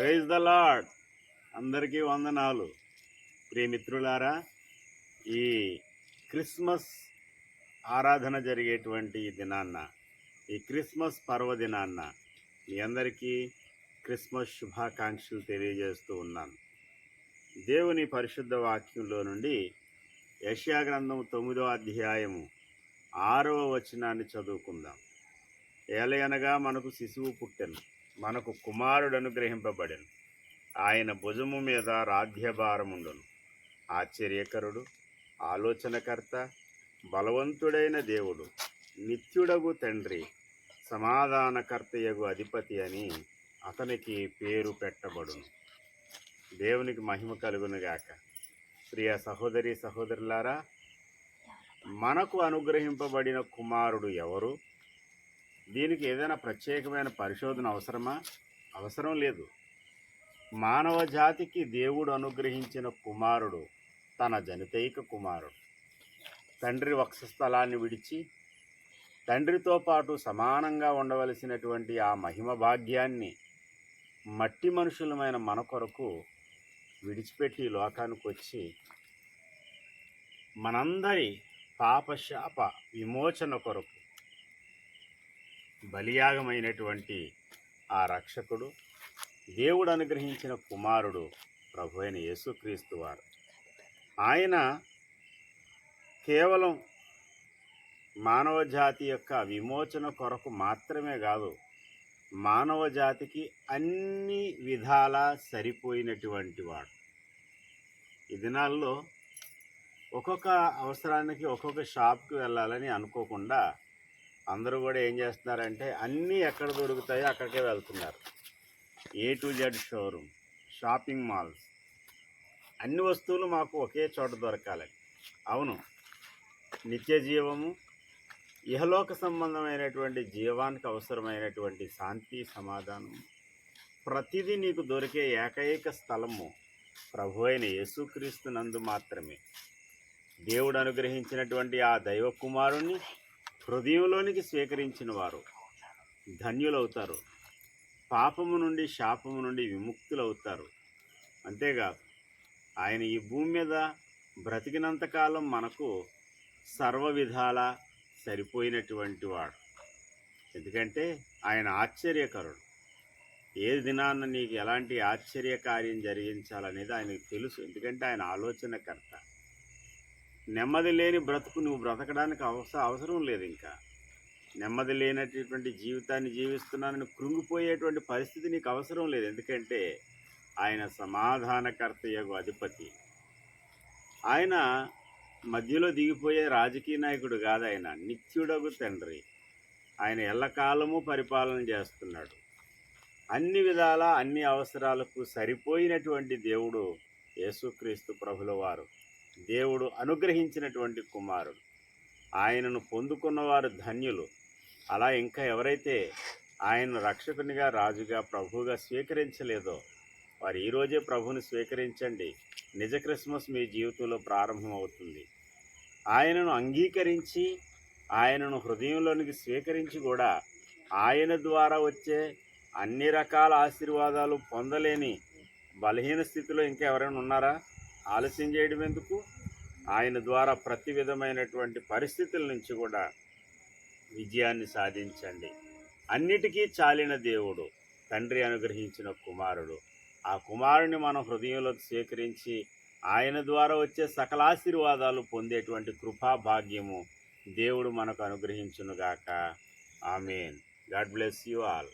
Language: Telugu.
ప్రైజ్ ద లాడ్ అందరికీ వందనాలు. ప్రియమిత్రులారా ఈ క్రిస్మస్ ఆరాధన జరిగేటువంటి ఈ దినాన్న ఈ క్రిస్మస్ పర్వదినాన్న మీ అందరికీ క్రిస్మస్ శుభాకాంక్షలు తెలియజేస్తూ ఉన్నాను. దేవుని పరిశుద్ధ వాక్యంలో నుండి యష్యా గ్రంథం తొమ్మిదో అధ్యాయము ఆరవ వచనాన్ని చదువుకుందాం. ఏలయనగా మనకు శిశువు పుట్టెను. మనకు కుమారుడు అనుగ్రహింపబడెను. ఆయన భుజము మీద రాధ్యభారముండును ఆశ్చర్యకరుడు ఆలోచనకర్త బలవంతుడైన దేవుడు నిత్యుడగు తండ్రి సమాధానకర్తయగు అధిపతి అని అతనికి పేరు పెట్టబడును. దేవునికి మహిమ కలుగునుగాక. ప్రియ సహోదరి సహోదరులారా మనకు అనుగ్రహింపబడిన కుమారుడు ఎవరు? దీనికి ఏదైనా ప్రత్యేకమైన పరిశోధన అవసరమా? అవసరం లేదు. మానవ జాతికి దేవుడు అనుగ్రహించిన కుమారుడు తన జనితైక కుమారుడు. తండ్రి వక్షస్థలాన్ని విడిచి తండ్రితో పాటు సమానంగా ఉండవలసినటువంటి ఆ మహిమ భాగ్యాన్ని మట్టి మనుషులమైన మన కొరకు విడిచిపెట్టి లోకానికి వచ్చి మనందరి పాపశాప విమోచన కొరకు బలియాగమైనటువంటి ఆ రక్షకుడు దేవుడు అనుగ్రహించిన కుమారుడు ప్రభు అయిన యేసుక్రీస్తు వారు. ఆయన కేవలం మానవ జాతి యొక్క విమోచన కొరకు మాత్రమే కాదు మానవ జాతికి అన్ని విధాలా సరిపోయినటువంటి వాడు. ఈ దినాల్లో ఒక్కొక్క అవసరానికి ఒక్కొక్క షాప్కి వెళ్ళాలని అనుకోకుండా అందరూ కూడా ఏం చేస్తున్నారంటే అన్నీ ఎక్కడ దొరుకుతాయో అక్కడికే వెళ్తున్నారు. A to Z showroom shopping malls అన్ని వస్తువులు మాకు ఒకే చోట దొరకాలని అవును నిత్య జీవము ఇహలోక సంబంధమైనటువంటి జీవానికి అవసరమైనటువంటి శాంతి సమాధానం. ప్రతిదీ నీకు దొరికే ఏకైక స్థలము ప్రభు అయిన యేసుక్రీస్తు నందు మాత్రమే. దేవుడు అనుగ్రహించినటువంటి ఆ దైవ కుమారుణ్ణి హృదయంలోనికి స్వీకరించిన వారు ధన్యులవుతారు. పాపము నుండి శాపము నుండి విముక్తులవుతారు. అంతేకాదు ఆయన ఈ భూమి మీద బ్రతికినంతకాలం మనకు సర్వ విధాల సరిపోయినటువంటి వాడు. ఎందుకంటే ఆయన ఆశ్చర్యకరుడు. ఏ దినాన్న నీకు ఎలాంటి ఆశ్చర్య కార్యం జరిగించాలనేది ఆయనకు తెలుసు. ఎందుకంటే ఆయన ఆలోచనకర్త. నెమ్మది లేని బ్రతుకు నువ్వు బ్రతకడానికి అవస అవసరం లేదు ఇంకా. నెమ్మది లేనటువంటి జీవితాన్ని జీవిస్తున్నానని కృంగిపోయేటువంటి పరిస్థితి నీకు అవసరం లేదు. ఎందుకంటే ఆయన సమాధానకర్త యొక్క అధిపతి. ఆయన మధ్యలో దిగిపోయే రాజకీయ నాయకుడు కాదు ఆయన. నిత్యుడగు తండ్రి. ఆయన ఎల్లకాలము పరిపాలన చేస్తున్నాడు. అన్ని విధాల అన్ని అవసరాలకు సరిపోయినటువంటి దేవుడు యేసుక్రీస్తు ప్రభుల వారు దేవుడు అనుగ్రహించినటువంటి కుమారుడు. ఆయనను పొందుకున్నవారు ధన్యులు. అలా ఇంకా ఎవరైతే ఆయన రక్షకునిగా రాజుగా ప్రభువుగా స్వీకరించలేదో వారు ఈరోజే ప్రభుని స్వీకరించండి. నిజ క్రిస్మస్ మీ జీవితంలో ప్రారంభమవుతుంది. ఆయనను అంగీకరించి ఆయనను హృదయంలోనికి స్వీకరించి కూడా ఆయన ద్వారా వచ్చే అన్ని రకాల ఆశీర్వాదాలు పొందలేని బలహీన స్థితిలో ఇంకా ఎవరైనా ఉన్నారా? ఆలస్యం చేయడం ఎందుకు? ఆయన ద్వారా ప్రతి విధమైనటువంటి పరిస్థితుల నుంచి కూడా విజయాన్ని సాధించండి. అన్నిటికీ చాలిన దేవుడు తండ్రి అనుగ్రహించిన కుమారుడు. ఆ కుమారుని మనం హృదయంలోకి స్వీకరించి ఆయన ద్వారా వచ్చే సకలాశీర్వాదాలు పొందేటువంటి కృపా భాగ్యము దేవుడు మనకు అనుగ్రహించునుగాక. Amen. God bless you all.